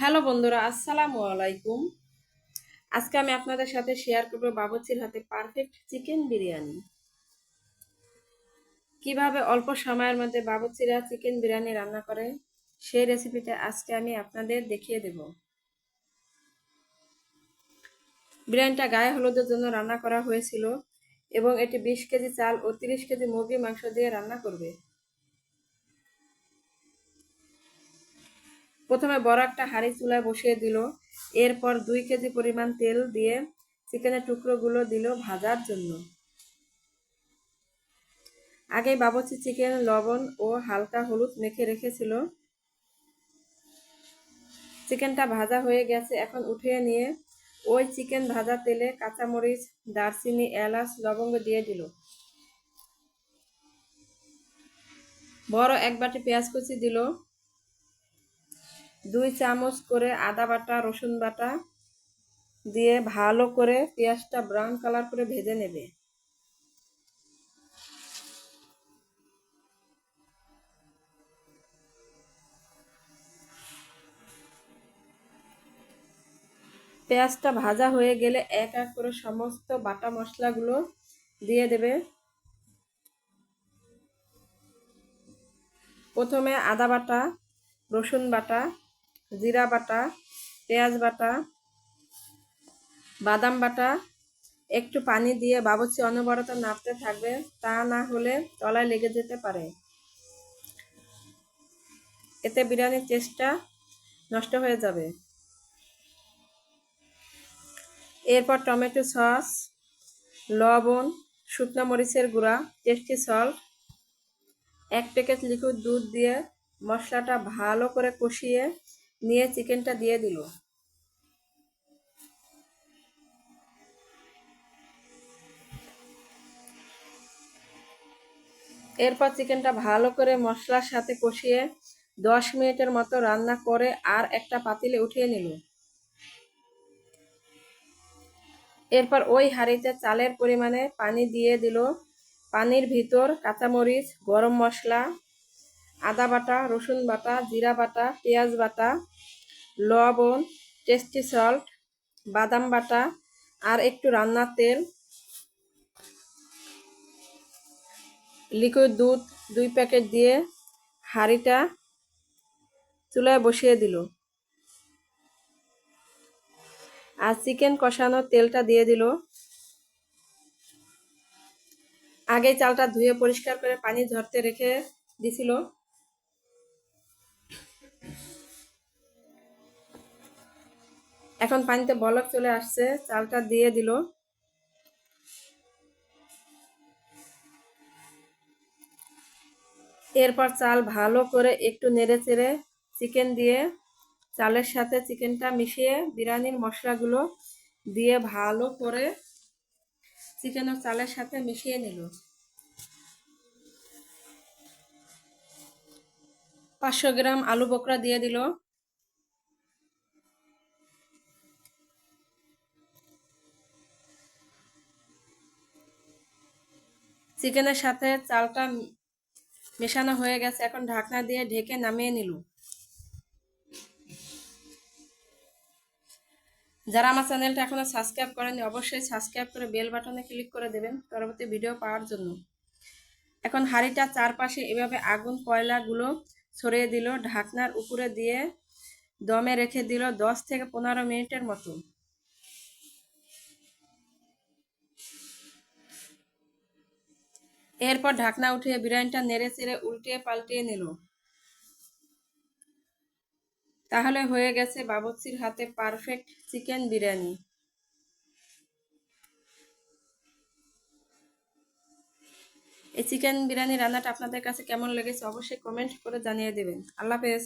Hello বন্ধুরা, আসসালামু আলাইকুম। আজকে আমি আপনাদের সাথে শেয়ার করব বাবুচির হাতে পারফেক্ট চিকেন বিরিয়ানি। কীভাবে অল্প সময়ের মধ্যে বাবুচিরা চিকেন বিরিয়ানি রান্না করে, সেই রেসিপিটা আজকে আমি আপনাদের দেখিয়ে দেব। বিরিয়ানিটা গায়ে হলুদের জন্য রান্না করা হয়েছিল এবং এটি বিশ কেজি চাল ও তিরিশ কেজি মুরগি মাংস দিয়ে রান্না করবে। প্রথমে বড় একটা হাঁড়ি চুলায় বসিয়ে দিল, এরপর দুই কেজি পরিমাণ তেল দিয়ে চিকেনের টুকরোগুলো দিল ভাজার জন্য। আগে বাবুচি চিকেন, লবণ ও হালকা হলুদ মেখে রেখেছিল। চিকেনটা ভাজা হয়ে গেছে, এখন উঠিয়ে নিয়ে ওই চিকেন ভাজা তেলে কাঁচামরিচ, দারচিনি, এলাচ, লবঙ্গ দিয়ে দিল। বড় এক বাটি পেঁয়াজ কুচি দিল দুই চামচ করে আদা বাটা, রসুন বাটা দিয়ে ভালো করে পেঁয়াজটা ব্রাউন কালার করে ভেজে নেবে। পেঁয়াজটা ভাজা হয়ে গেলে এক এক করে সমস্ত বাটা মশলাগুলো দিয়ে দেবে। প্রথমে আদা বাটা, রসুন বাটা জিরা বাটা, পেঁয়াজ বাটা, বাদাম বাটা, একটু পানি দিয়ে বাবুচি অনবরত নাড়তে থাকবে, তা না হলে তলায় লেগে যেতে পারে। এতে বিরিয়ানির টেস্টটা নষ্ট হয়ে যাবে। এরপর টমেটো সস, লবণ, শুকনো মরিচের গুঁড়া টেস্টি সল্ট এক প্যাকেট লিকুইড দুধ দিয়ে মশলাটা ভালো করে কষিয়ে নিয়ে চিকেনটা দিয়ে দিল। এরপর চিকেনটা ভালো করে মশলার সাথে কষিয়ে দশ মিনিটের মতো রান্না করে আর একটা পাতিলে উঠিয়ে নিল। এরপর ওই হাঁড়িতে চালের পরিমাণে পানি দিয়ে দিল। পানির ভিতর কাঁচামরিচ, গরম মশলা আদা বাটা, রসুন বাটা, জিরা বাটা, পেঁয়াজ বাটা, লবণ, টেস্টি সল্ট, বাদাম বাটা আর একটু রান্নার তেল, লিকুইড দুধ দুই প্যাকেট দিয়ে হাঁড়িটা চুলায় বসিয়ে দিল। আর চিকেন কষানোর তেলটা দিয়ে দিল। আগে চালটা ধুয়ে পরিষ্কার করে পানি ঝরতে রেখে দিছিল। এখন পানিতে বলক চলে আসছে, চালটা দিয়ে দিল। এরপর চাল ভালো করে একটু নেড়ে চেড়ে চিকেন দিয়ে চালের সাথে চিকেনটা মিশিয়ে বিরিয়ানির মশলাগুলো দিয়ে ভালো করে চিকেন ও চালের সাথে মিশিয়ে নিল। পাঁচশো গ্রাম আলু বকরা দিয়ে দিল। চিকেনের সাথে চালটা মেশানো হয়ে গেছে, এখন ঢাকনা দিয়ে ঢেকে নামিয়ে নিল। যারা আমার চ্যানেলটা এখনও সাবস্ক্রাইব করেনি অবশ্যই সাবস্ক্রাইব করে বেল বাটনে ক্লিক করে দেবেন পরবর্তী ভিডিও পাওয়ার জন্য। এখন হাঁড়িটা চারপাশে এভাবে আগুন, কয়লাগুলো ছড়িয়ে দিল, ঢাকনার উপরে দিয়ে দমে রেখে দিল দশ থেকে পনেরো মিনিটের মতো। এরপর ঢাকনা উঠিয়ে বিরিয়ানিটা নেড়ে চেড়ে উল্টে পাল্টিয়ে নিল। তাহলে হয়ে গেছে বাবচ্চির হাতে পারফেক্ট চিকেন বিরিয়ানি। এই চিকেন বিরিয়ানি রান্নাটা আপনাদের কাছে কেমন লেগেছে অবশ্যই কমেন্ট করে জানিয়ে দেবেন। আল্লাহ হাফেজ।